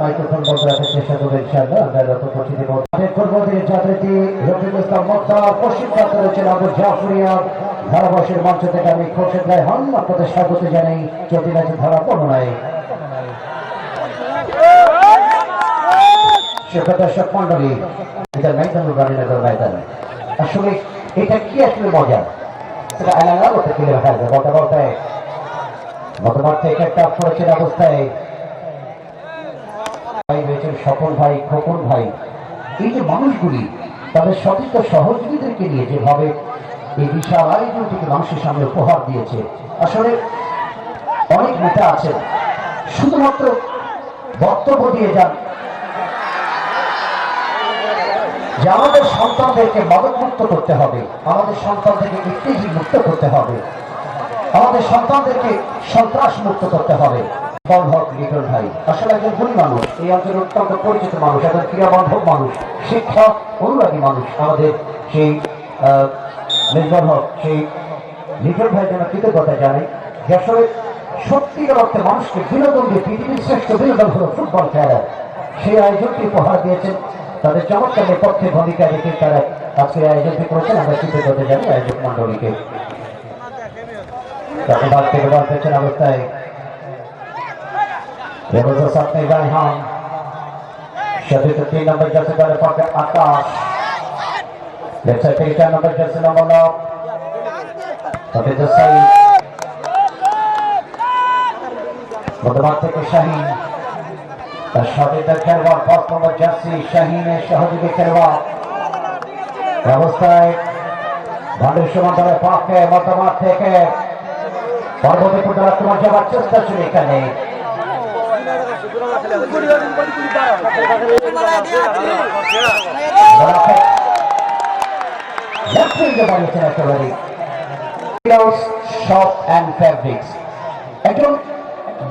Microphone বন্ধ রাখার চেষ্টা করবে ইনশাআল্লাহ। আমরা যত পরিচিতি মাঠের পূর্ব ধারাবাসের মঞ্চ থেকে আমি খোরশেদ রায় হন আপনাদের স্বাগত জানাই। চলতি ম্যাচের ধারা বর্ণনায়। মন্ডলী এটা ময়দান রানীনগর আসলে এটা কি আসলে মজা? সেটা বলতে গেলে হ্যাঁ বলতে থেকে একটা অবস্থায়। ভাই ভাই। এই যে মানুষগুলি, তাদের সতীর্থ সহযোগীদেরকে নিয়ে যেভাবে এই বিশাল আয়োজনটিকে মানুষের সামনে উপহার দিয়েছে, আসলে অনেক নেতা আছেন। শুধুমাত্র বক্তব্য দিয়ে যান যে আমাদের সন্তানদেরকে মাদক মুক্ত করতে হবে, আমাদের সন্তানদেরকে ইত্তেজি মুক্ত করতে হবে, আমাদের সন্তানদেরকে সন্ত্রাস মুক্ত করতে হবে। অনুরাগী মানুষ, আমাদের আসলে সত্যিকার মানুষকে বিনোদন দিয়ে পৃথিবীর শ্রেষ্ঠ বিনোদন ফুটবল খেলা। সেই আয়োজনটি উপহার দিয়েছেন তাদের চমৎকার নেপথ্যে ভূমিকা রেখে তারা আজকে আয়োজনটি করেছেন, আমরা কৃতজ্ঞতা জানি আয়োজক মন্ডলীকে তাকে বাদ থেকে বল পেছন অবস্থায় ব্যবস্থা সামনে গায়ে হান সতীর্থ তিন নম্বর জার্সি দলের পক্ষে আকাশ। লেফট সাইড থেকে চার নম্বর জার্সি নম্বর নব সতীর্থ সাই বর্তমান থেকে শাহিন। সতীর্থ খেলোয়াড় পাঁচ নম্বর জার্সি শাহিনের সহযোগী খেলোয়াড়। ব্যবস্থায় ভান্ডের সমান দলের পক্ষে মতামত থেকে পরবর্তী ফুটবল তোমার যাবার চেষ্টা ছিল এখানে। শপ অ্যান্ড ফ্যাব্রিক্স একজন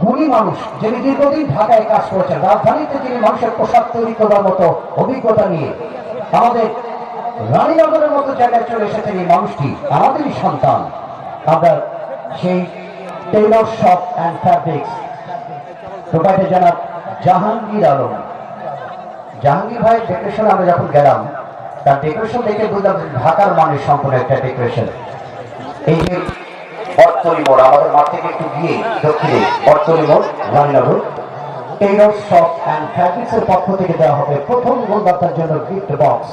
গুণী মানুষ, যিনি দীর্ঘদিন ঢাকায় কাজ করেছেন, রাজধানীতে যিনি মানুষের পোশাক তৈরি করার মতো অভিজ্ঞতা নিয়ে আমাদের রানীনগরের মতো জায়গায় চলে এসেছেন এই মানুষটি, আমাদেরই সন্তান। আমরা সেই tailor shop and fabrics provider জনাব জাহাঙ্গীর আলম। জাহাঙ্গীর ভাই ডেকোরেশন আমরা যখন গেলাম, তার ডেকোরেশন দেখে বুঝলাম ঢাকার মানের সম্পূর্ণ একটা ডেকোরেশন এই যে মোড়, আমাদের মাঠ থেকে একটু গিয়ে দক্ষিণে অর্থরি মোড়, Raninagar. Tailor shop and fabrics এর পক্ষ থেকে দেওয়া হবে প্রথম গোলদাতার জন্য গিফট বক্স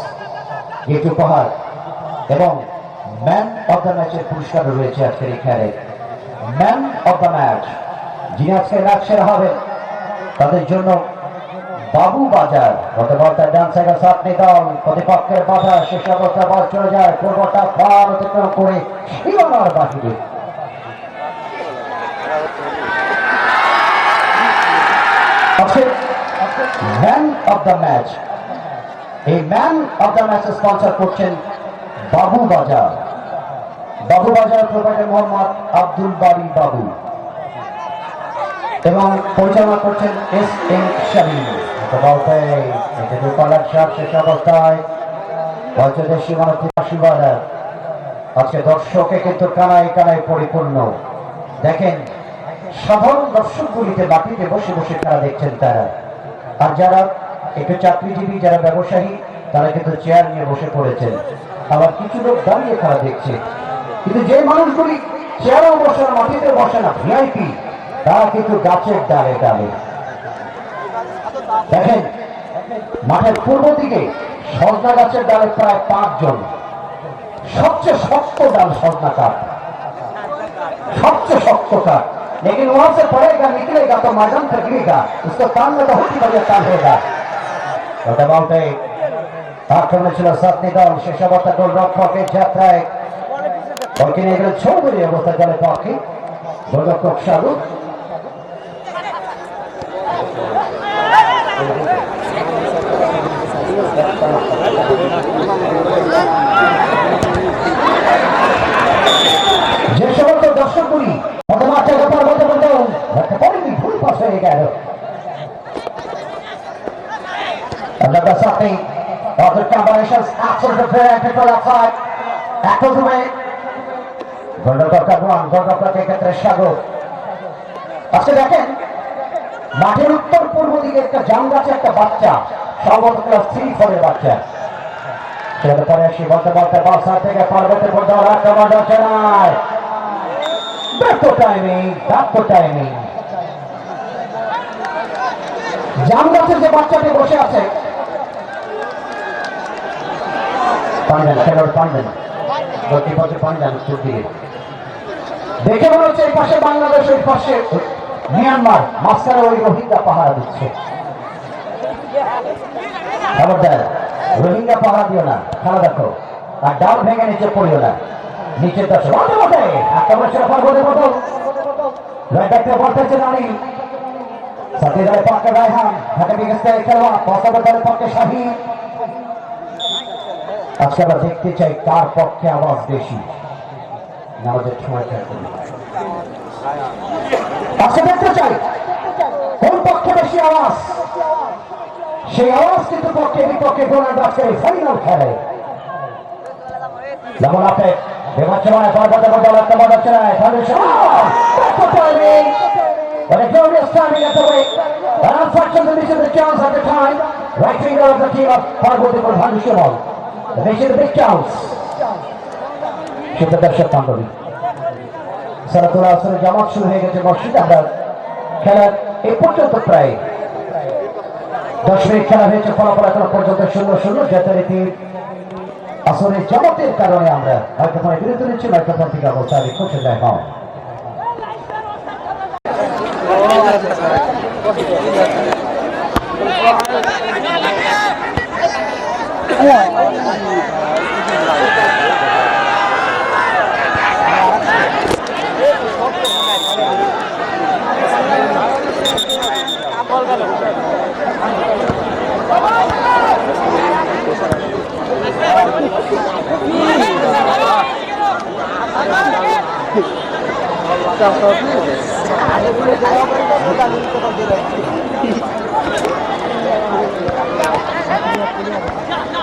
গিফট উপহার এবং ম্যান অব দ্য ম্যাচের পুরস্কার রয়েছে আজকের খেলায়। ম্যান অব দ্য ম্যাচ যিনি আজকে ম্যাচ সেরা হবেন, তাদের জন্য বাবু বাজার গতবার তার ডান সাইডের সাপনি দল, প্রতিপক্ষের বাধা, শেষ অবস্থা, বল চলে যায়, পূর্বটা ফার অতিক্রম করে সীমানার বাহিরে। ম্যান অব দ্য ম্যাচ এই man of the match sponsor করছেন বাবু বাজার বাবু বাজার মোহাম্মদ আব্দুল বাবু এবং পরিচালনা করছেন এস এম শামীম। আজকে দর্শকে কিন্তু কানায় কানায় পরিপূর্ণ। দেখেন সাধারণ দর্শকগুলিতে মাটিতে বসে বসে তারা দেখছেন তারা। আর যারা একটু চাকরিজীবী, যারা ব্যবসায়ী, তারা কিন্তু চেয়ার নিয়ে বসে পড়েছেন। আবার কিছু লোক দাঁড়িয়ে তারা দেখছে। কিন্তু যে মানুষগুলি চেয়ারও বসে না মাটিতে বসে না ভিআইপি তারা কিন্তু গাছের ডালে ডালে। দেখেন, মাঠের পূর্ব দিকে সজনা গাছের ডালে প্রায় পাঁচজন। সবচেয়ে শক্ত ডাল সজনা কাঠ সবচেয়ে শক্ত কাঠ लेकिन वहां से पड़ेगा निकलेगा तो मैदान से गिरेगा उसको कान में बहुत ही बढ़िया कान होगा বলতে আক্রমণে ছিল সাতনি দল শেষ অবস্থা গোল রক্ষকের যাত্রায় বলকে নিয়ে গেলেন চৌধুরী অবস্থা দলের পক্ষে গোলরক্ষক সাধু যে The combinations, absolute fair and people outside. Echoes away. গোলরক্ষক কাকুয়ান গোলরক্ষক এক্ষেত্রে সাগর আচ্ছা দেখেন মাঠের উত্তর পূর্ব দিকে একটা জাম গাছে একটা বাচ্চা সম্ভবত ক্লাস থ্রি ফোরের বাচ্চা সেটা পরে আসি বলতে বলতে বাসা থেকে পার্বতের মধ্যে আক্রমণ রচনায় ব্যর্থ টাইমিং ব্যর্থ টাইমিং জাম গাছের যে বাচ্চাটি বসে আছে পাঞ্জান খেলোয়াড় পাঞ্জান গতিপথে পাঞ্জান দিকে দেখে মনে হচ্ছে এই পাশে বাংলাদেশ ওই পাশে মিয়ানমার। মাঝখানে ওই রোহিঙ্গা পাহারা দিচ্ছে। খবরদার রোহিঙ্গা পাহারা দিও না, খেলা দেখো। আর ডাল ভেঙে নিচে পড়িও না। নিচের দশ বটে বটে! একেবারে সেরকম বটে মতো দেখতে বলতেছে রানী। সাথে দলের পক্ষে রায়হান, হাতে বিগেছে খেলোয়াড় পছন্দ দলের পক্ষে আজকে দেখতে চাই কার পক্ষে আওয়াজ বেশি। আমাদের সময় থাকতে আচ্ছা, চাই কোন পক্ষে বেশি আওয়াজ। সেই আওয়াজ কিন্তু পক্ষে বিপক্ষে ডোনাল্ড ডাক্সের ফাইনাল খেলে। যেমন আপনি মানে ভাগ্য is the সেটা দর্শক বান্ধবী সারাতুল আসরের জামাত শুরু হয়ে গেছে মসজিদ। আমরা খেলার এই পর্যন্ত প্রায় দশ মিনিট খেলা হয়েছে। ফলাফল এখনও পর্যন্ত শূন্য শূন্য। যথারীতি আসরের জামাতের কারণে আমরা মাইক্রোফোনে বিরতি নিচ্ছি মাইক্রোফোন থেকে অবস্থা রেখে যায় হ্যাঁ ও তো ফিরে দিচ্ছে তোকে